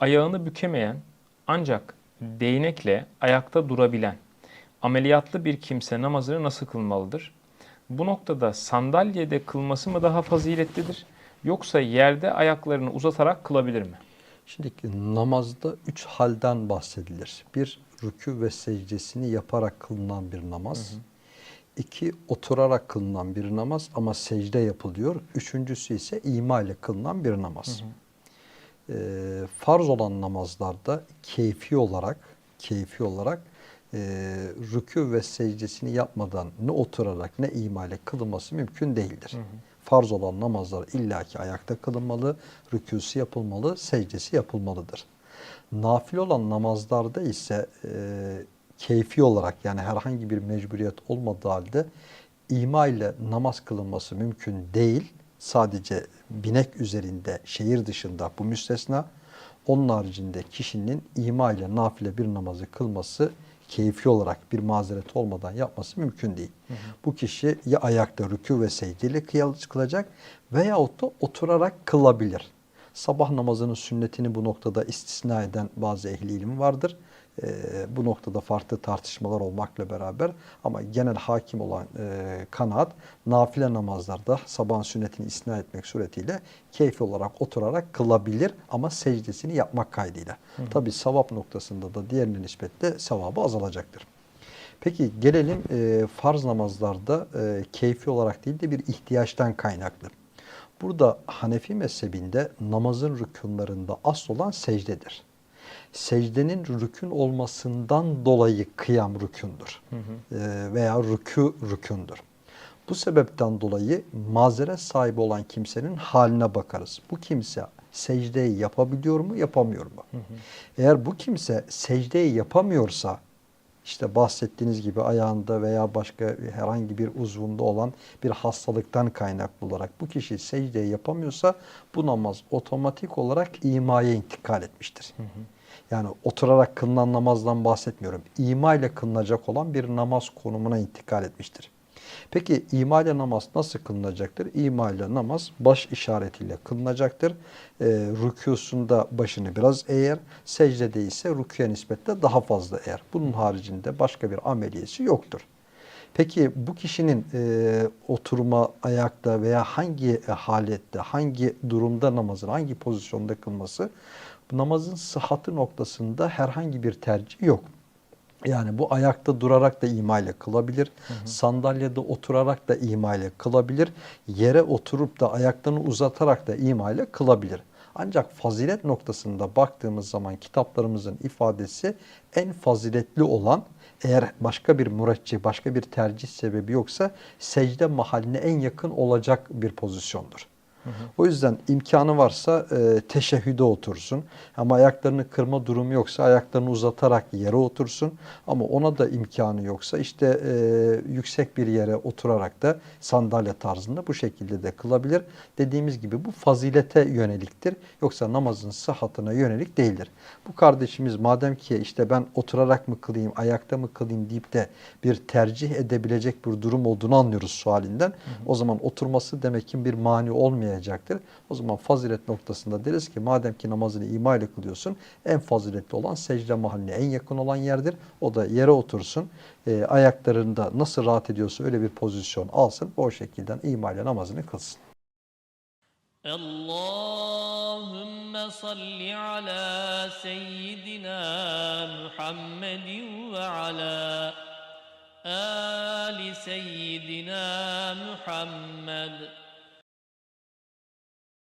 ayağını bükemeyen ancak değnekle ayakta durabilen ameliyatlı bir kimse namazını nasıl kılmalıdır? Bu noktada sandalyede kılması mı daha faziletlidir yoksa yerde ayaklarını uzatarak kılabilir mi? Şimdi namazda üç halden bahsedilir. Bir, rükû ve secdesini yaparak kılınan bir namaz. İki, oturarak kılınan bir namaz ama secde yapılıyor. Üçüncüsü ise ima ile kılınan bir namaz. Ee, farz olan namazlarda keyfi olarak, keyfi olarak e, rükû ve secdesini yapmadan ne oturarak ne ima ile kılınması mümkün değildir. Farz olan namazlar illaki ayakta kılınmalı, rükûsu yapılmalı, secdesi yapılmalıdır. Nafil olan namazlarda ise e, keyfi olarak yani herhangi bir mecburiyet olmadığı halde ima ile namaz kılınması mümkün değil. Sadece binek üzerinde, şehir dışında bu müstesna. Onun haricinde kişinin ima ile nafile bir namazı kılması keyfi olarak bir mazeret olmadan yapması mümkün değil. Bu kişi ya ayakta rükû ve secdeyle kılacak veyahut da oturarak kılabilir. Sabah namazının sünnetini bu noktada istisna eden bazı ehli ilim vardır. Ee, bu noktada farklı tartışmalar olmakla beraber ama genel hakim olan e, kanaat nafile namazlarda sabahın sünnetini istisna etmek suretiyle keyfi olarak oturarak kılabilir ama secdesini yapmak kaydıyla. Tabi sevap noktasında da diğerine nispetle sevabı azalacaktır. Peki gelelim e, farz namazlarda e, keyfi olarak değil de bir ihtiyaçtan kaynaklı. Burada Hanefi mezhebinde namazın rükunlarında asıl olan secdedir. Secdenin rükün olmasından dolayı kıyam rükündür E, veya rükü rükündür. Bu sebepten dolayı mazeret sahibi olan kimsenin haline bakarız. Bu kimse secdeyi yapabiliyor mu, yapamıyor mu? Eğer bu kimse secdeyi yapamıyorsa, işte bahsettiğiniz gibi ayağında veya başka herhangi bir uzvunda olan bir hastalıktan kaynaklı olarak bu kişi secdeyi yapamıyorsa bu namaz otomatik olarak imaya intikal etmiştir. Yani oturarak kılınan namazdan bahsetmiyorum. İma ile kılınacak olan bir namaz konumuna intikal etmiştir. Peki ima ile namaz nasıl kılınacaktır? İma ile namaz baş işaretiyle kılınacaktır. E, rükûsunda başını biraz eğer, secdede ise rüküye nispetle daha fazla eğer. Bunun haricinde başka bir ameliyesi yoktur. Peki bu kişinin e, oturma, ayakta veya hangi halette, hangi durumda namazın, hangi pozisyonda kılması namazın sıhhatı noktasında herhangi bir tercih yok. Yani bu ayakta durarak da ima ile kılabilir. Hı hı. Sandalyede oturarak da ima ile kılabilir. Yere oturup da ayaklarını uzatarak da ima ile kılabilir. Ancak fazilet noktasında baktığımız zaman kitaplarımızın ifadesi en faziletli olan eğer başka bir müreccih, başka bir tercih sebebi yoksa secde mahalline en yakın olacak bir pozisyondur. Hı hı. O yüzden imkanı varsa e, teşehhüde otursun. Ama ayaklarını kırma durumu yoksa ayaklarını uzatarak yere otursun. Ama ona da imkanı yoksa işte e, yüksek bir yere oturarak da sandalye tarzında bu şekilde de kılabilir. Dediğimiz gibi bu fazilete yöneliktir. Yoksa namazın sıhhatine yönelik değildir. Bu kardeşimiz madem ki işte ben oturarak mı kılayım, ayakta mı kılayım deyip de bir tercih edebilecek bir durum olduğunu anlıyoruz sualinden. Hı hı. O zaman oturması demek ki bir mani olmayacak olmayacaktır. O zaman fazilet noktasında deriz ki madem ki namazını ima ile kılıyorsun en faziletli olan secde mahalline en yakın olan yerdir. O da yere otursun. E, ayaklarında nasıl rahat ediyorsa öyle bir pozisyon alsın. O şekilde ima ile namazını kılsın. Allahümme salli ala seyyidina Muhammedin ve ala ali seyyidina Muhammed.